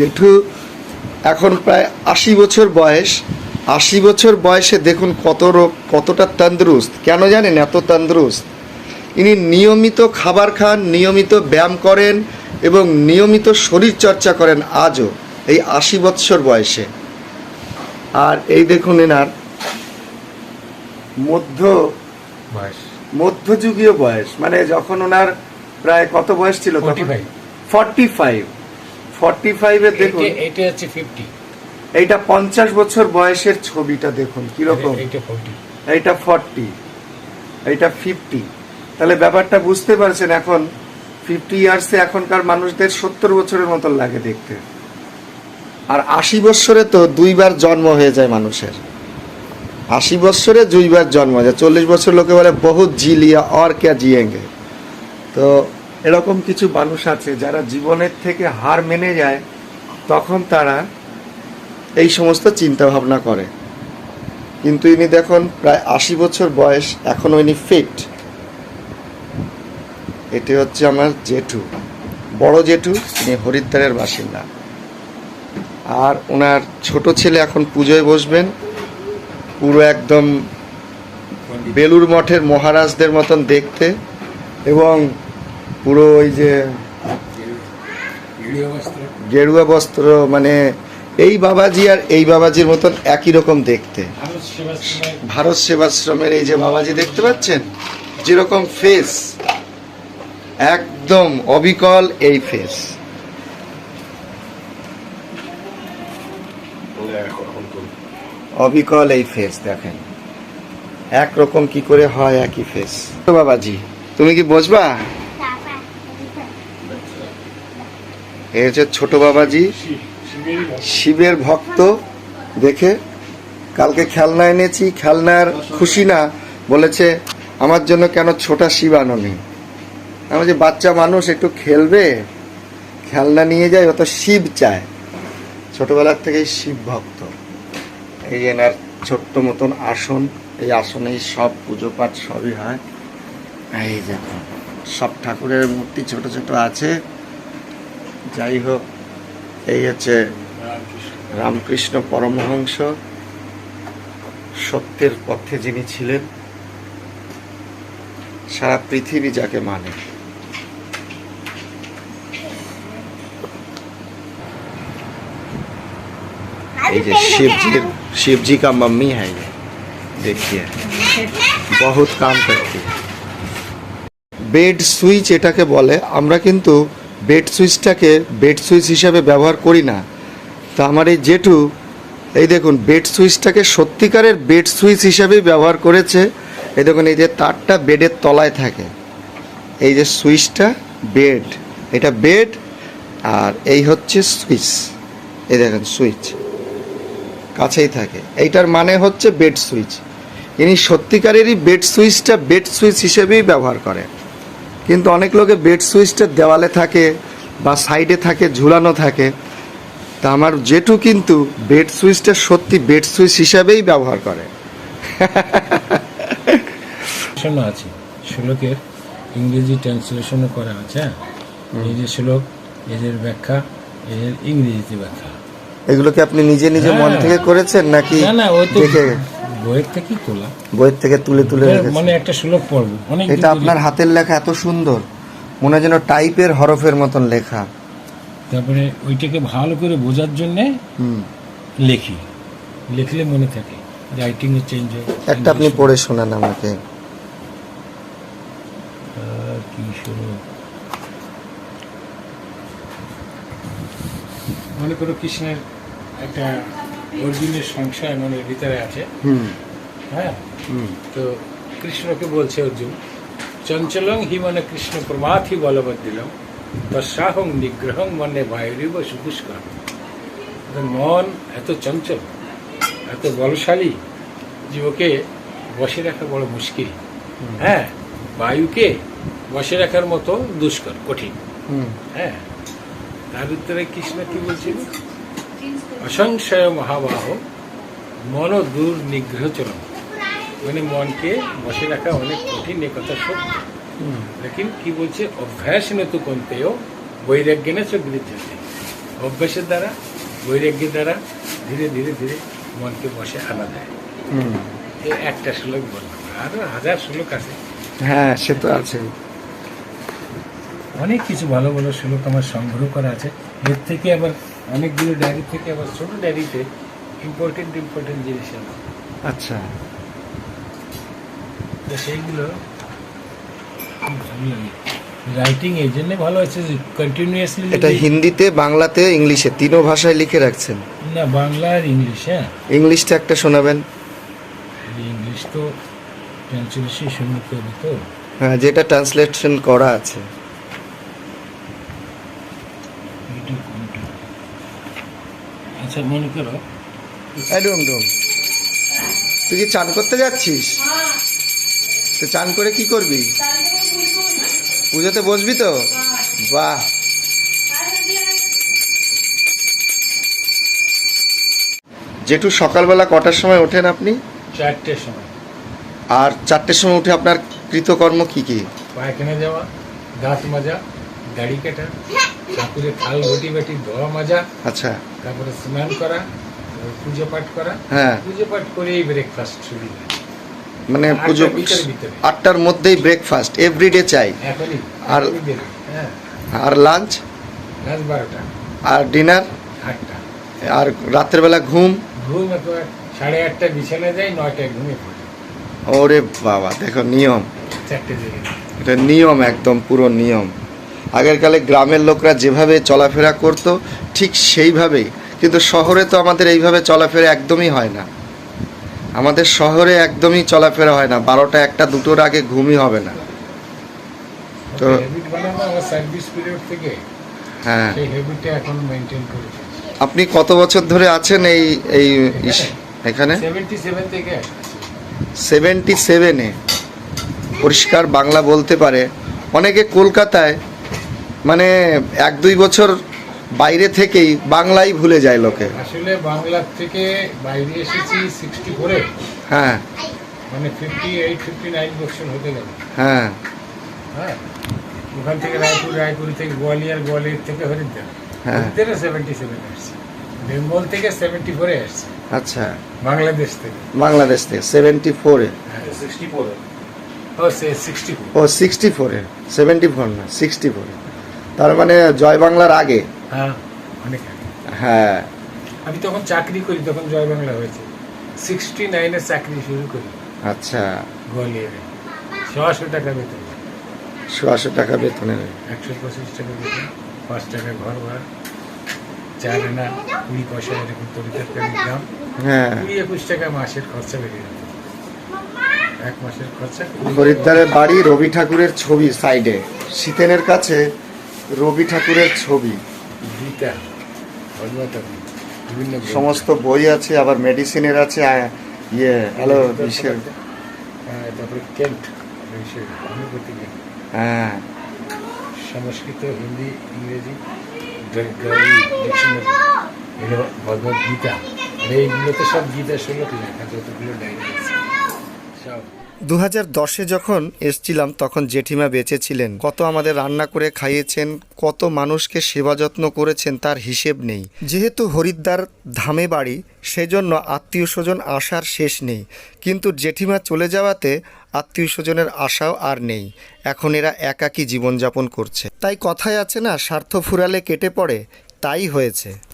জেঠু এখন প্রায় আশি বছর বয়স। আশি বছর বয়সে দেখুন কত রোগ কতটা তন্দরুস্ত। কেন জানেন এত তন্দরুস্ত? ইনি নিয়মিত খাবার খান নিয়মিত ব্যায়াম করেন এবং নিয়মিত শরীর চর্চা করেন আজও এই আশি বৎসর বয়সে। আর এই দেখুন এনার মধ্য বয়স। মধ্যযুগীয় বয়স। মানে যখন ওনার প্রায় কত বয়স ছিল? Forty five forty five forty ফাইভে দেখুন। এটা হচ্ছে ফিফটি এইটা পঞ্চাশ বছর বয়সের ছবিটা দেখুন কীরকম? এইটা ফর্টি এইটা ফিফটি তাহলে ব্যাপারটা বুঝতে পারছেন এখন ফিফটি ইয়ার্সে এখনকার মানুষদের সত্তর বছরের মতন লাগে দেখতে। আর আশি বৎসরে তো দুইবার জন্ম হয়ে যায় মানুষের। আশি বৎসরে দুইবার জন্ম হয়ে যায় চল্লিশ বছর লোকে বলে বহুত জি লিয়া আর কে জিয়েঙ্গে। তো এরকম কিছু মানুষ আছে যারা জীবনের থেকে হার মেনে যায়, তখন তারা এই সমস্ত চিন্তা ভাবনা করে। কিন্তু ইনি দেখুন, প্রায় আশি বছর বয়স এখনও ইনি ফিট এটি হচ্ছে আমার জেঠু। বড় জেঠু, ইনি হরিদ্বারের বাসিন্দা। আর ওনার ছোট ছেলে এখন পুজোয় বসবেন। পুরো একদম বেলুর মঠের মহারাজদের মতন দেখতে। এবং পুরো ওই যে গেরুয়া বস্ত্র। মানে এই বাবাজি আর এই বাবাজির মতন একই রকম দেখতে। ভারত সেবাশ্রমের এই যে বাবাজি দেখতে পাচ্ছেন? যেরকম ফেস একদম অবিকল এই ফেস অবিকল এই ফেস দেখেন। একরকম কি করে হয় একই ফেস বাবাজি তুমি কি বসবা? এই হচ্ছে ছোট বাবাজি। শিবের ভক্ত দেখে কালকে খেলনা এনেছি, খেলনার খুশি না, বলেছে, আমার জন্য কেন ছোটা শিব আনোনি? আমি যে বাচ্চা মানুষ একটু খেলবে, খেলনা নিয়ে যায় ও তো শিব চায়। ছোটবেলার থেকেই শিব ভক্ত। এই এনার ছোট্ট মতন আসন, এই আসনেই সব পুজো পাঠ সবই হয়। এই দেখুন সব ঠাকুরের মূর্তি ছোট ছোট আছে। যাই হোক এই হচ্ছে রামকৃষ্ণ পরমহংস সত্যের পথে যিনি ছিলেন সারা পৃথিবী যাকে মানে ये जो शिव जी शिव जी का मम्मी है ये देखिए बहुत काम करती है বেড সুইচ এটাকে বলে আমরা কিন্তু বেড সুইচটাকে বেড সুইচ হিসাবে ব্যবহার করি না। তা আমার এই জেঠু, এই দেখুন বেড সুইচটাকে সত্যিকারের বেড সুইচ হিসাবেই ব্যবহার করেছে। এই দেখুন, এই যে তারটা বেডের তলায় থাকে। এই যে সুইচটা বেড এটা বেড আর এই হচ্ছে সুইচ এই দেখেন সুইচ কাছেই থাকে। এইটার মানে হচ্ছে বেড সুইচ ইনি সত্যিকারেরই বেড সুইচটা বেড সুইচ হিসেবেই ব্যবহার করে কিন্তু অনেক লোকে বেড সুইচটা দেওয়ালে থাকে বা সাইডে থাকে, ঝুলানো থাকে। তা আমার জেঠু কিন্তু বেড সুইচটা সত্যি বেড সুইচ হিসাবেই ব্যবহার করে। আছে। শ্লোকের ইংরেজি ট্রান্সলেশনও করা আছে হ্যাঁ? এই যে শ্লোক, এদের ব্যাখ্যা, এদের ইংরেজিতে ব্যাখ্যা। এগুলো কি আপনি নিজে নিজে মন হ্যাঁ। থেকে করেছেন নাকি দেখে বইয়ের থেকেই তোলা। বইয়ের থেকে তুলে তুলে মানে একটা শ্লোক পড়ব অনেক এটা আপনার হাতের লেখা এত সুন্দর মনে যেন টাইপের হরফের মতন লেখা। তারপরে ওইটাকে ভালো করে বোঝার জন্যে হুম। লেখি। লিখলে মনে থাকে রাইটিং এ চেঞ্জ হয় একটা আপনি পড়ে শোনান আমাকে। কি মনে করো কৃষ্ণের একটা অর্জুনের সংশয় মনের ভিতরে আছে। হুম। হ্যাঁ? হুম। তো কৃষ্ণকে বলছে অর্জুন চঞ্চলং হি মনে কৃষ্ণ প্রমাথি বলবদ্দিলম তৎসাহং নিগ্রহং মনে বায়ুরিব সুপুষ্কর। মন এত চঞ্চল এত বলশালী যে ওকে বসে রাখা বড় মুশকিল। হ্যাঁ? বায়ুকে বসে রাখার মতো দুষ্কর কঠিন। হ্যাঁ? তার উত্তরে কৃষ্ণ কি বলছিল? অসংশয় মহাবাহ মন দূর নিগ্রহ চলন মানে মনকে বসে রাখা অনেক কঠিন এ কথা সত্য। লেকিন কি বলছে? অভ্যাস ন তু কন্তেও বৈরাগ্য না চোখ অভ্যাসের দ্বারা বৈরাগ্যের দ্বারা ধীরে ধীরে ধীরে মনকে বসে আনা যায় এই একটা শ্লোক বললাম। আরও হাজার শ্লোক আছে। হ্যাঁ সে তো আছে। অনেক কিছু ভালো ভালো শ্লোক আমার সংগ্রহ করা আছে। এর থেকে আবার অনেকগুলো ডায়েরি থেকে আবার ছোট ডায়েরিতে ইম্পর্টেন্ট ইম্পর্টেন্ট জিনিস আচ্ছা। তো সেইগুলো রাইটিং এই জন্যে ভালো আছে যে কন্টিনিউয়াসলি এটা হিন্দিতে বাংলাতে ইংলিশে তিনও ভাষায় লিখে রাখছেন। না বাংলা আর ইংলিশ হ্যাঁ। ইংলিশটা একটা শোনাবেন। ইংলিশ তো ট্রান্সলেশন শুনতে হবে তো। হ্যাঁ যেটা ট্রান্সলেশন করা আছে এইটা কোনটা? আচ্ছা মনে করো। ডুম ডুম। তুই কি চান করতে যাচ্ছিস? তো চান করে কি করবি? পুজোতে বসবি তো? বাহ। জেঠু সকালবেলা কটার সময় ওঠেন আপনি? চারটের সময়। আর চারটের সময় উঠে আপনার কৃতকর্ম কি কি? পায়খানা যাওয়া দাঁত মাজা গাড়ি কাটা ঠাকুরের থাল ঘটি বাটি ধোয়া মাজা আচ্ছা। তারপরে স্নান করা পুজো পাঠ করা। হ্যাঁ। পুজো পাঠ করেই ব্রেকফাস্ট শুরু মানে পুজো। আটটার মধ্যেই ব্রেকফাস্ট এভরিডে চাই। আর- হ্যাঁ। আর লাঞ্চ রাত বারোটা। আর ডিনার আটটা। আর রাত্রের বেলা ঘুম? ঘুম সাড়ে আটটা বিছানা যাই নয়টায় ঘুমিয়ে পড়ে। ওরে বাবা দেখো নিয়ম। এটা নিয়ম একদম পুরো নিয়ম। আগেরকালে গ্রামের লোকরা যেভাবে চলাফেরা করত ঠিক সেইভাবেই। কিন্তু শহরে তো আমাদের এইভাবে চলাফেরা একদমই হয় না। আমাদের শহরে একদমই চলাফেরা হয় না। বারোটা একটা দুটোর আগে ঘুমই হবে না। তো হ্যাঁ। আপনি কত বছর ধরে আছেন এই এই এখানে? সেভেন্টি সেভেনে পরিষ্কার বাংলা বলতে পারে। অনেকে কলকাতায় মানে এক দুই বছর বাইরে থেকেই বাংলাই ভুলে যায় লোকে। আসলে বাংলার থেকে বাইরে এসেছি সিক্সটি ফোরে হ্যাঁ। মানে ফিফটি এইট ফিফটি নাইন বছর হতে গেল। হ্যাঁ। হ্যাঁ। ওখান থেকে রায়পুর রায়পুর থেকে গোয়ালিয়র গোয়ালিয়র থেকে হরিদ্বার। হ্যাঁ। হরিদ্বারে সেভেন্টি সেভেন আসছে। বেঙ্গল থেকে সেভেন্টি ফোরে আসছে। আচ্ছা। বাংলাদেশ থেকে। বাংলাদেশ থেকে সেভেন্টি ফোরে সিক্সটি ফোরে ও সে সিক্সটি ফোর ও সিক্সটি ফোরে সেভেন্টি ফোর না সিক্সটি ফোরে তার মানে জয় বাংলার আগে। হ্যাঁ অনেক আগে। হ্যাঁ। আমি তখন চাকরি করি তখন জয় বাংলা হয়েছে। সিক্সটি নাইনে চাকরি শুরু করি। আচ্ছা। গোয়ালিয়রে। ছশো টাকা বেতন। ছশো টাকা বেতনের একশো পঁচিশ টাকা বেতন পাঁচ টাকা ঘর ভাড়া চার আনা কুড়ি পয়সা এরকম তরি তরকারির দাম। হ্যাঁ। কুড়ি একুশ টাকা মাসের খরচা বেরিয়ে যেত এক মাসের খরচা কুড়ি হরিদ্বারের বাড়ি রবি ঠাকুরের ছবি সাইডে। শীতেনের কাছে রবি ঠাকুরের ছবি। গীতা বিভিন্ন সমস্ত বই আছে আবার মেডিসিনের আছে ইয়ে হ্যালো বিশ্বের হ্যাঁ, তারপরে কেন্ট হোমিওপ্যাথি কেন্ট। হ্যাঁ। সংস্কৃত হিন্দি ইংরেজি ভগবত গীতা আর এইগুলো তো সব গীতা শ্লোক লেখা যতগুলো ডায়েরি আছে। সব। দু হাজার দশে যখন এসছিলাম, তখন জেঠিমা বেঁচে ছিলেন কত আমাদের রান্না করে খাইয়েছেন, কত মানুষকে সেবা যত্ন করেছেন, তার হিসেব নেই। যেহেতু হরিদ্বার ধামে বাড়ি, সেজন্য আত্মীয় স্বজন আসার শেষ নেই। কিন্তু জেঠিমা চলে যাওয়াতে আত্মীয় স্বজনের আশাও আর নেই। এখন এরা একাকী জীবনযাপন করছে। তাই কথায় আছে না, স্বার্থ ফুরালে কেটে পড়ে, তাই হয়েছে।